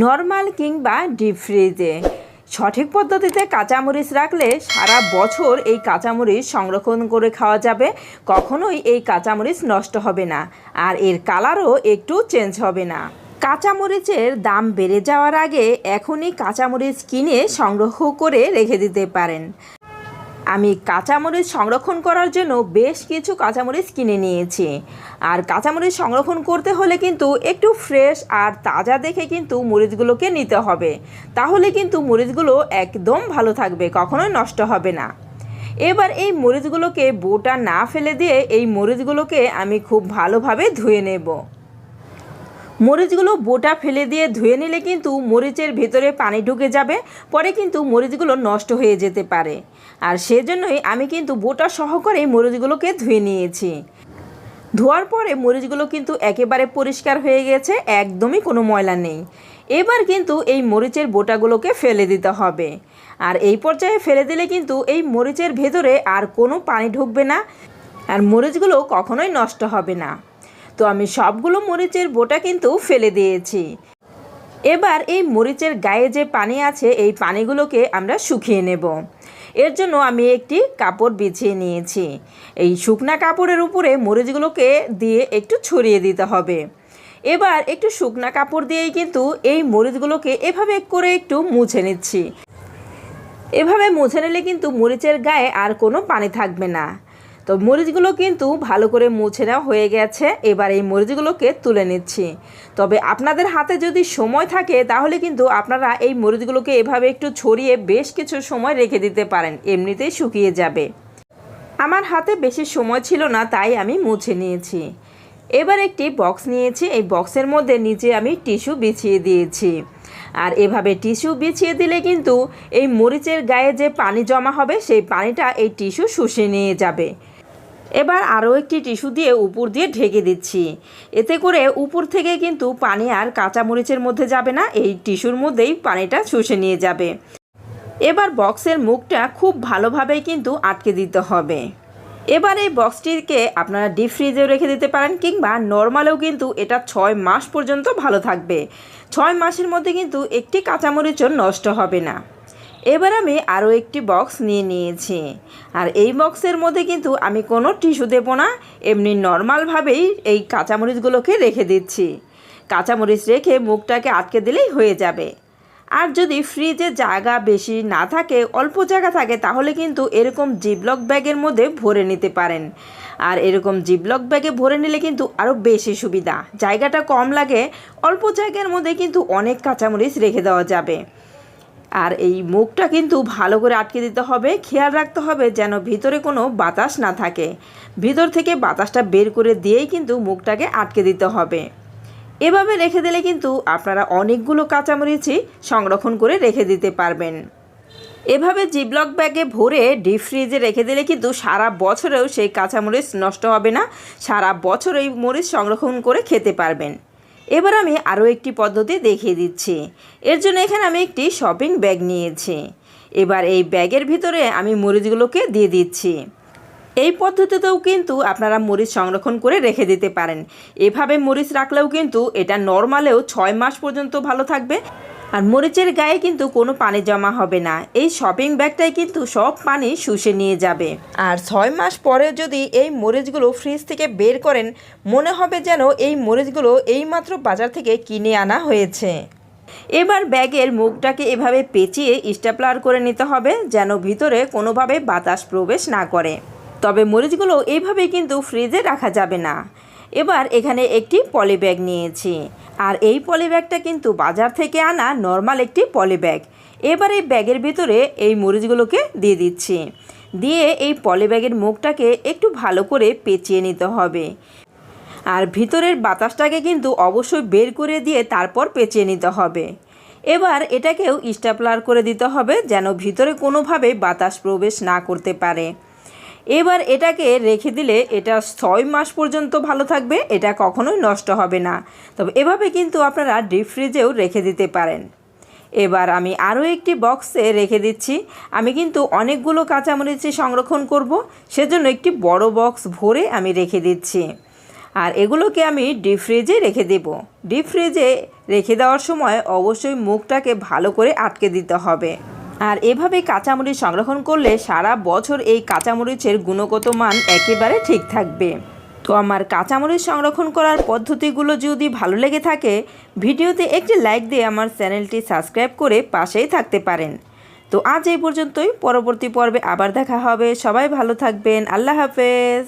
Normal কিংবা deep ফ্রিজে। সঠিক পদ্ধতিতে কাঁচামরিচ রাখলে সারা বছর এই কাঁচামরিচ সংরক্ষণ করে খাওয়া যাবে, কখনোই এই কাঁচামরিচ নষ্ট হবে না, আর এর কালারও একটু চেঞ্জ হবে না। কাঁচামরিচের দাম বেড়ে যাওয়ার আগে এখনই কাঁচামরিচ কিনে সংগ্রহ করে রেখে দিতে পারেন। আমি কাঁচামরিচ সংরক্ষণ করার জন্য বেশ কিছু কাঁচামরিচ কিনে নিয়েছি। আর কাঁচামরিচ সংরক্ষণ করতে হলে কিন্তু একটু ফ্রেশ আর তাজা দেখে কিন্তু মরিচগুলোকে নিতে হবে। তাহলে কিন্তু মরিচগুলো একদম ভালো থাকবে, কখনোই নষ্ট হবে না। এবার এই মরিচগুলোকে বোটা না ফেলে দিয়ে এই মরিচগুলোকে আমি খুব ভালোভাবে ধুয়ে নেব। মরিচগুলো বোটা ফেলে দিয়ে ধুয়ে নিলে কিন্তু মরিচের ভেতরে পানি ঢুকে যাবে, পরে কিন্তু মরিচগুলো নষ্ট হয়ে যেতে পারে। আর সেজন্যই আমি কিন্তু বোটা সহকারে মরিচগুলোকে ধুয়ে নিয়েছি। ধোয়ার পরে মরিচগুলো কিন্তু একেবারে পরিষ্কার হয়ে গেছে, একদমই কোনো ময়লা নেই। এবার কিন্তু এই মরিচের বোটাগুলোকে ফেলে দিতে হবে। আর এই পর্যায়ে ফেলে দিলে কিন্তু এই মরিচের ভেতরে আর কোনো পানি ঢুকবে না, আর মরিচগুলো কখনোই নষ্ট হবে না। তো আমি সবগুলো মরিচের বোটা কিন্তু ফেলে দিয়েছি। এবার এই মরিচের গায়ে যে পানি আছে, এই পানিগুলোকে আমরা শুকিয়ে নেব। এর জন্য আমি একটি কাপড় বিছিয়ে নিয়েছি। এই শুকনা কাপড়ের উপরে মরিচগুলোকে দিয়ে একটু ছড়িয়ে দিতে হবে। এবার একটু শুকনা কাপড় দিয়েই কিন্তু এই মরিচগুলোকে এভাবে করে একটু মুছে নিচ্ছি। এভাবে মুছে নিলে কিন্তু মরিচের গায়ে আর কোনো পানি থাকবে না। তো মরিচগুলো কিন্তু ভালো করে মুছে নেওয়া হয়ে গেছে। এবার এই মরিচগুলোকে তুলে নিচ্ছি। তবে আপনাদের হাতে যদি সময় থাকে, তাহলে কিন্তু আপনারা এই মরিচগুলোকে এভাবে একটু ছড়িয়ে বেশ কিছু সময় রেখে দিতে পারেন। এমনিতেই শুকিয়ে যাবে। আমার হাতে বেশি সময় ছিল না, তাই আমি মুছে নিয়েছি। এবার একটি বক্স নিয়েছি। এই বক্সের মধ্যে নিচে আমি টিস্যু বিছিয়ে দিয়েছি। আর এভাবে টিস্যু বিছিয়ে দিলে কিন্তু এই মরিচের গায়ে যে পানি জমা হবে, সেই পানিটা এই টিস্যু শুষে নিয়ে যাবে। এবার আরও একটি টিস্যু দিয়ে উপর দিয়ে ঢেকে দিচ্ছি। এতে করে উপর থেকে কিন্তু পানি আর কাঁচা মরিচের মধ্যে যাবে না, এই টিস্যুর মধ্যেই পানিটা শুষে নিয়ে যাবে। এবার বক্সের মুখটা খুব ভালোভাবেই কিন্তু আটকে দিতে হবে। এবার এই বক্সটিকে আপনারা ডিপ ফ্রিজেও রেখে দিতে পারেন কিংবা নর্মালেও কিন্তু এটা ছয় মাস পর্যন্ত ভালো থাকবে। ছয় মাসের মধ্যে কিন্তু একটি কাঁচামরিচও নষ্ট হবে না। এবার আমি আরও একটি বক্স নিয়ে নিয়েছি। আর এই বক্সের মধ্যে কিন্তু আমি কোনো টিস্যু দেবো না, এমনি নর্মালভাবেই এই কাঁচামরিচগুলোকে রেখে দিচ্ছি। কাঁচামরিচ রেখে মুখটাকে আটকে দিলেই হয়ে যাবে। আর যদি ফ্রিজে জায়গা বেশি না থাকে, অল্প জায়গা থাকে, তাহলে কিন্তু এরকম জিবলক ব্যাগের মধ্যে ভরে নিতে পারেন। আর এরকম জিবলক ব্যাগে ভরে নিলে কিন্তু আরও বেশি সুবিধা। জায়গাটা কম লাগে, অল্প জায়গার মধ্যে কিন্তু অনেক কাঁচামরিচ রেখে দেওয়া যাবে। আর এই মুখটা কিন্তু ভালো করে আটকে দিতে হবে। খেয়াল রাখতে হবে যেন ভিতরে কোনো বাতাস না থাকে। ভিতর থেকে বাতাসটা বের করে দিয়েই কিন্তু মুখটাকে আটকে দিতে হবে। এভাবে রেখে দিলে কিন্তু আপনারা অনেকগুলো কাঁচামরিচই সংরক্ষণ করে রেখে দিতে পারবেন। এভাবে জিবলক ব্যাগে ভরে ডিপ ফ্রিজে রেখে দিলে কিন্তু সারা বছরেও সেই কাঁচামরিচ নষ্ট হবে না। সারা বছর এই মরিচ সংরক্ষণ করে খেতে পারবেন। এবার আমি আরও একটি পদ্ধতি দেখিয়ে দিচ্ছি। এর জন্য এখানে আমি একটি শপিং ব্যাগ নিয়েছি। এবার এই ব্যাগের ভিতরে আমি মরিচগুলোকে দিয়ে দিচ্ছি। এই পদ্ধতিতেও কিন্তু আপনারা মরিচ সংরক্ষণ করে রেখে দিতে পারেন। এভাবে মরিচ রাখলেও কিন্তু এটা নর্মালেও ছয় মাস পর্যন্ত ভালো থাকবে। আর মরিচের গায়ে কিন্তু কোনো পানি জমা হবে না। এই শপিং ব্যাগটাই কিন্তু সব পানি শুষে নিয়ে যাবে। আর ছয় মাস পরে যদি এই মরিচগুলো ফ্রিজ থেকে বের করেন মনে হবে যেন এই মরিচগুলো এইমাত্র বাজার থেকে কিনে আনা হয়েছে। এবার ব্যাগের মুখটাকে এভাবে পেঁচিয়ে স্টেপলার করে নিতে হবে যেন ভিতরে কোনোভাবে বাতাস প্রবেশ না করে। তবে মরিচগুলো এইভাবে কিন্তু ফ্রিজে রাখা যাবে না। এবার এখানে একটি পলি ব্যাগ নিয়েছি। আর এই পলিব্যাগটা কিন্তু বাজার থেকে আনা নর্মাল একটি পলিব্যাগ এবার এই ব্যাগের ভিতরে এই মরিচগুলোকে দিয়ে দিচ্ছি। দিয়ে এই পলিব্যাগের মুখটাকে একটু ভালো করে পেঁচিয়ে নিতে হবে। আর ভিতরের বাতাসটাকে কিন্তু অবশ্যই বের করে দিয়ে তারপর পেঁচিয়ে নিতে হবে। এবার এটাকেও স্টেপলার করে দিতে হবে যেন ভিতরে কোনোভাবে বাতাস প্রবেশ না করতে পারে। এবার এটাকে রেখে দিলে এটা ছয় মাস পর্যন্ত ভালো থাকবে, এটা কখনোই নষ্ট হবে না। তবে এভাবে কিন্তু আপনারা ডিপ ফ্রিজেও রেখে দিতে পারেন। এবার আমি আরও একটি বক্সে রেখে দিচ্ছি। আমি কিন্তু অনেকগুলো কাঁচামরিচি সংরক্ষণ করব, সেজন্য একটি বড় বক্স ভরে আমি রেখে দিচ্ছি। আর এগুলোকে আমি ডিপ ফ্রিজে রেখে দেব। ডিপ ফ্রিজে রেখে দেওয়ার সময় অবশ্যই মুখটাকে ভালো করে আটকে দিতে হবে। আর এভাবে কাঁচামরিচ সংরক্ষণ করলে সারা বছর এই কাঁচামরিচের গুণগত মান একেবারে ঠিক থাকবে। তো আমার কাঁচামরিচ সংরক্ষণ করার পদ্ধতিগুলো যদি ভালো লেগে থাকে, ভিডিওতে একটি লাইক দিয়ে আমার চ্যানেলটি সাবস্ক্রাইব করে পাশেই থাকতে পারেন। তো আজ এই পর্যন্তই, পরবর্তী পর্বে আবার দেখা হবে। সবাই ভালো থাকবেন। আল্লাহ হাফেজ।